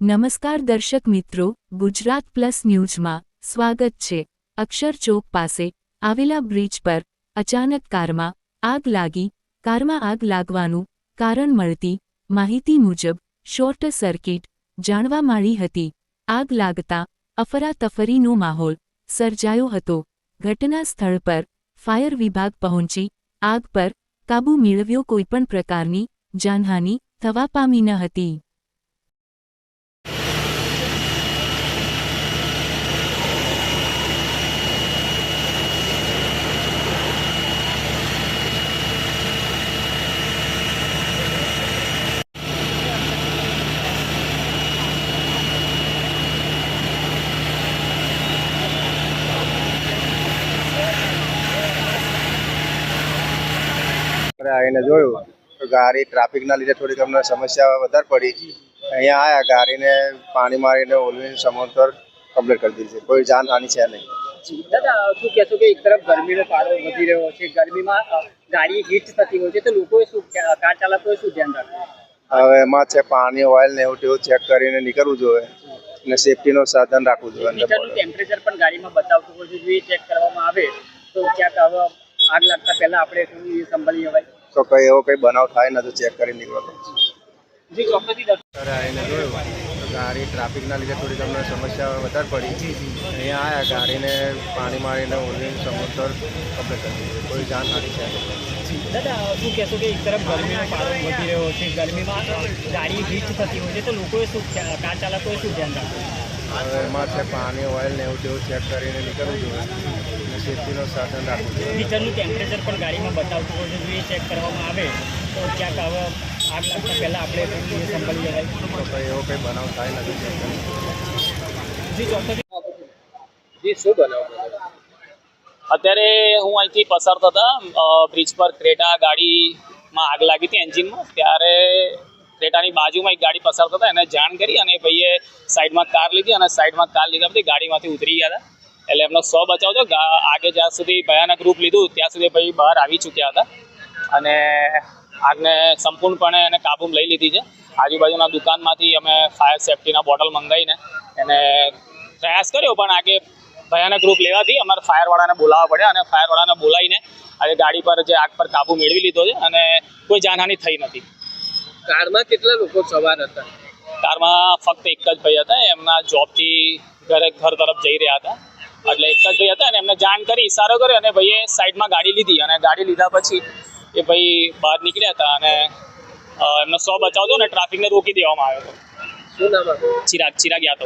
નમસ્કાર દર્શક મિત્રો, ગુજરાત પ્લસ ન્યૂઝમાં સ્વાગત છે. અક્ષર ચોક પાસે આવેલા બ્રિજ પર અચાનક કારમાં આગ લાગી. કારમાં આગ લાગવાનું કારણ મળતી માહિતી મુજબ શોર્ટ સર્કિટ જાણવા મળી હતી. આગ લાગતા અફરાતફરીનો માહોલ સર્જાયો હતો. ઘટના સ્થળ પર ફાયર વિભાગ પહોંચી આગ પર કાબૂ મેળવ્યો. કોઈપણ પ્રકારની જાનહાનિ થવા પામી ન હતી. આપણે આવીને જોયું તો ગાડી ટ્રાફિકના લીધે થોડીક અમને સમસ્યા વધારે પડી. અહીંયા આવ્યા ગાડીને પાણી મારીને ઓલવીને સમોસર કમ્પ્લીટ કરી દીધી છે. કોઈ જાનહાનિ છે નહીં. દાદા શું કહેશો કે એક તરફ ગરમીનો પારો વધી રહ્યો છે ગરમીમાં ગાડી હીટ થતી હોય છે તો લોકોએ શું કાર ચાલકોએ શું ધ્યાન રાખવું? હવે એમાં છે પાણી ઓઇલ ને એવું તેવું ચેક કરીને નીકળવું જોઈએ અને સેફટીનો સાધન રાખવું જોઈએ ટેમ્પરેચર પણ ગાડીમાં બતાવતું હોય છે જો એ ચેક કરવામાં આવે તો ક્યાંક આગ લાગતા પહેલા આપણે સંભાળી જવાય તો કઈ એવો કઈ બનાવ થાય ને તો ચેક કરીને નીકળો આવીને જોયું. ગાડી ટ્રાફિકના લીધે થોડી તમને સમસ્યા વધારે પડી. અહીંયા આવ્યા ગાડીને પાણી મારીને ઓલી સમુદ્ર કમ્પ્લીટ કરી દીધી. કોઈ જાનહાનિ છે. નહીં દાદા શું કહેશો કે એક તરફ ગરમીનો પારો વધી રહ્યો છે ગરમીમાં ગાડી હીટ થતી હોય છે તો લોકોએ શું કાર ચાલકોએ શું ધ્યાન રાખવું? હવે એમાં છે પાણી ઓઇલ ને એવું તેવું ચેક કરીને નીકળવું જોઈએ. અને સેફટીનો સાધન રાખવું જોઈએ. મીટરનું ટેમ્પરેચર પણ ગાડીમાં બતાવતું હોય છે. જો એ ચેક કરવામાં આવે તો ક્યાંક હવે આગ લાગતા પહેલાં આપણે સંભાળી જવાય તો કંઈ એવો કંઈ બનાવ થાય નથી જી શું બનાવ અત્યારે હું અહીંથી પસાર થતા બ્રિજ પર ક્રેટા ગાડીમાં આગ લાગી હતી એન્જિનમાં ત્યારે ક્રેટાની બાજુમાં એક ગાડી પસાર થતા એને જાણ કરી અને ભાઈએ સાઈડમાં કાર લીધી અને સાઈડમાં કાર લીધા પછી ગાડીમાંથી ઉતરી ગયા હતા. એટલે એમનો સો બચાવ ગા- આગે જ્યાં સુધી ભયાનક રૂપ લીધું, ત્યાં સુધી ભાઈ બહાર આવી ચૂક્યા હતા. અને આગને સંપૂર્ણપણે એને કાબૂમાં લઈ લીધી છે. આજુબાજુના દુકાનમાંથી અમે ફાયર સેફટીના બોટલ મંગાવીને એને પ્રયાસ કર્યો, પણ આગે ભયાનક રૂપ લેવાથી અમારે ફાયરવાળાને બોલાવવા પડ્યા અને ફાયરવાળાને બોલાવીને આજે ગાડી પર જે આગ પર કાબુ મેળવી લીધો છે અને કોઈ જાનહાની થઈ નથી. કારમાં કેટલા લોકો સવાર હતા? કારમાં ફક્ત એક જ ભાઈ હતા. એમના જોબથી ઘરે ઘર તરફ જઈ રહ્યા હતા. એટલે એક જ ભાઈ હતા અને એમને જાણ કરી ઇશારો કર્યો અને ભાઈએ સાઈડમાં ગાડી લીધી અને ગાડી લીધા પછી એ ભાઈ બહાર નીકળ્યા હતા અને એમનો સો બચાવ ને ટ્રાફિકને રોકી દેવામાં આવ્યો હતો. શું નામ ચિરાગ ચિરાગ યાદવ.